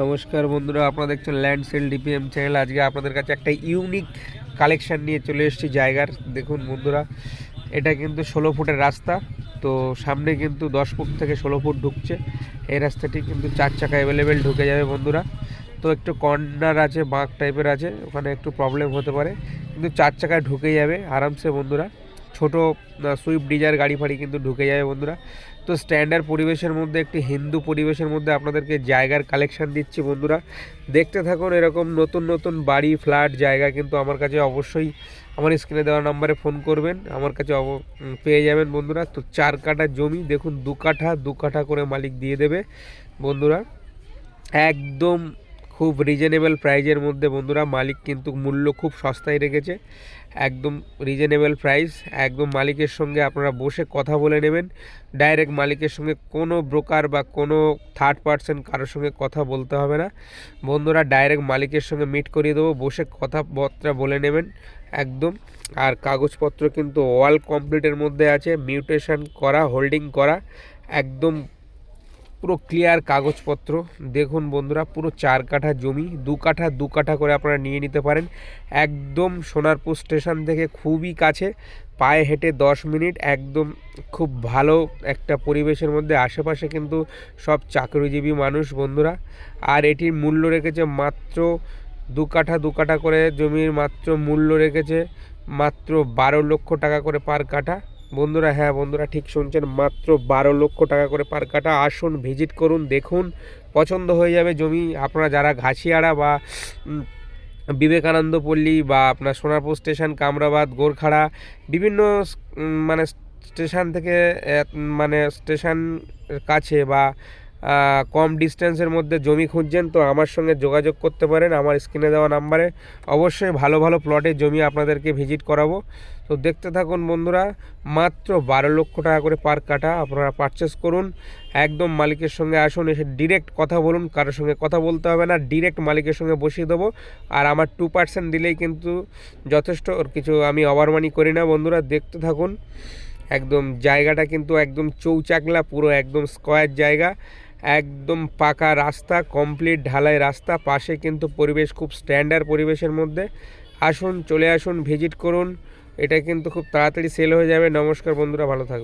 নমস্কার বন্ধুরা, আপনারা দেখছেন ল্যান্ড সেল ডিপিএম চ্যানেল আজকে আপনাদের কাছে একটা ইউনিক কালেকশন নিয়ে চলে এসেছি জায়গার। দেখুন বন্ধুরা, এটা কিন্তু ষোলো ফুটের রাস্তা, তো সামনে কিন্তু দশ ফুট থেকে ষোলো ফুট ঢুকছে। এই রাস্তাটি কিন্তু চার চাকা অ্যাভেলেবেল ঢুকে যাবে বন্ধুরা। তো একটু কর্নার আছে, বাঁক টাইপের আছে, ওখানে একটু প্রবলেম হতে পারে। কিন্তু চার চাকায় ঢুকে যাবে, আরামসে বন্ধুরা। ছোট সুইফট ডিজার গাড়ি ফাড়ি কিন্তু ঢুকে যাবে বন্ধুরা। তো স্ট্যান্ডার্ড পরিবেশের মধ্যে, একটি হিন্দু পরিবেশের মধ্যে আপনাদেরকে জায়গার কালেকশান দিচ্ছি বন্ধুরা। দেখতে থাকুন এরকম নতুন নতুন বাড়ি ফ্ল্যাট জায়গা কিন্তু আমার কাছে অবশ্যই আমার স্ক্রিনে দেওয়া নাম্বারে ফোন করবেন। আমার কাছে পেয়ে যাবেন বন্ধুরা। তো চার কাঠা জমি, দেখুন দু কাঠা দু কাঠা করে মালিক দিয়ে দেবে বন্ধুরা। একদম খুব রিজনেবল প্রাইজের মধ্যে, বন্ধুরা, মালিক কিন্তু মূল্য খুব সস্তায় রেখেছে। একদম রিজনেবল প্রাইস একদম মালিকের সঙ্গে আপনারা বসে কথা বলে নেবেন। ডাইরেক্ট মালিকের সঙ্গে কোনো ব্রোকার বা কোনো থার্ড পার্সন কারোর সঙ্গে কথা বলতে হবে না। বন্ধুরা ডাইরেক্ট মালিকের সঙ্গে মিট করিয়ে দেবো, বসে কথাবার্তা বলে নেবেন, একদম। আর কাগজপত্র কিন্তু ওয়াল কমপ্লিটের মধ্যে আছে মিউটেশন করা হোল্ডিং করা, একদম পুরো ক্লিয়ার কাগজপত্র। দেখুন বন্ধুরা, পুরো চার কাঠা জমি, দু কাঠা দু কাঠা করে আপনারা নিয়ে নিতে পারেন। একদম সোনারপুর স্টেশন থেকে খুবই কাছে, পায়ে হেঁটে দশ মিনিট, একদম খুব ভালো একটা পরিবেশের মধ্যে। আশেপাশে কিন্তু সব চাকরিজীবী মানুষ বন্ধুরা। আর এটির মূল্য রেখেছে মাত্র দু কাঠা দু কাঠা করে জমির মাত্র মূল্য রেখেছে মাত্র বারো লক্ষ টাকা করে পার কাঠা। বন্ধুরা হ্যাঁ বন্ধুরা, ঠিক শুনছেন, মাত্র বারো লক্ষ টাকা করে পার কাটা। আসুন, ভিজিট করুন, দেখুন, পছন্দ হয়ে যাবে জমি। আপনারা যারা ঘাসিয়াড়া বা বিবেকানন্দ পল্লী বা আপনার সোনারপুর স্টেশন, কামরাবাদ, গোরখাড়া, বিভিন্ন মানে স্টেশন থেকে মানে স্টেশন কাছে বা কম ডিস্টেন্সের মধ্যে জমি খুঁজছেন, তো আমার সঙ্গে যোগাযোগ করতে পারেন আমার স্ক্রিনে দেওয়া নাম্বারে। অবশ্যই ভালো ভালো প্লটের জমি আপনাদেরকে ভিজিট করাবো। তো দেখতে থাকুন বন্ধুরা, মাত্র বারো লক্ষ টাকা করে পার কাটা আপনারা পারচেস করুন। একদম মালিকের সঙ্গে আসুন, এসে ডিরেক্ট কথা বলুন, কারোর সঙ্গে কথা বলতে হবে না ডিরেক্ট মালিকের সঙ্গে বসিয়ে দেবো। আর আমার টু পার্সেন্ট দিলেই কিন্তু যথেষ্ট কিছু আমি ওভার মানি করি না বন্ধুরা, দেখতে থাকুন। একদম জায়গাটা কিন্তু একদম চৌচাকলা, পুরো একদম স্কোয়ার জায়গা। একদম পাকা রাস্তা কমপ্লিট ঢালাই রাস্তা। পাশে কিন্তু পরিবেশ খুব স্ট্যান্ডার্ড পরিবেশের মধ্যে। আসুন, চলে আসুন ভিজিট করুন। এটা কিন্তু খুব তাড়াতাড়ি সেল হয়ে যাবে। নমস্কার বন্ধুরা, ভালো থাকবেন।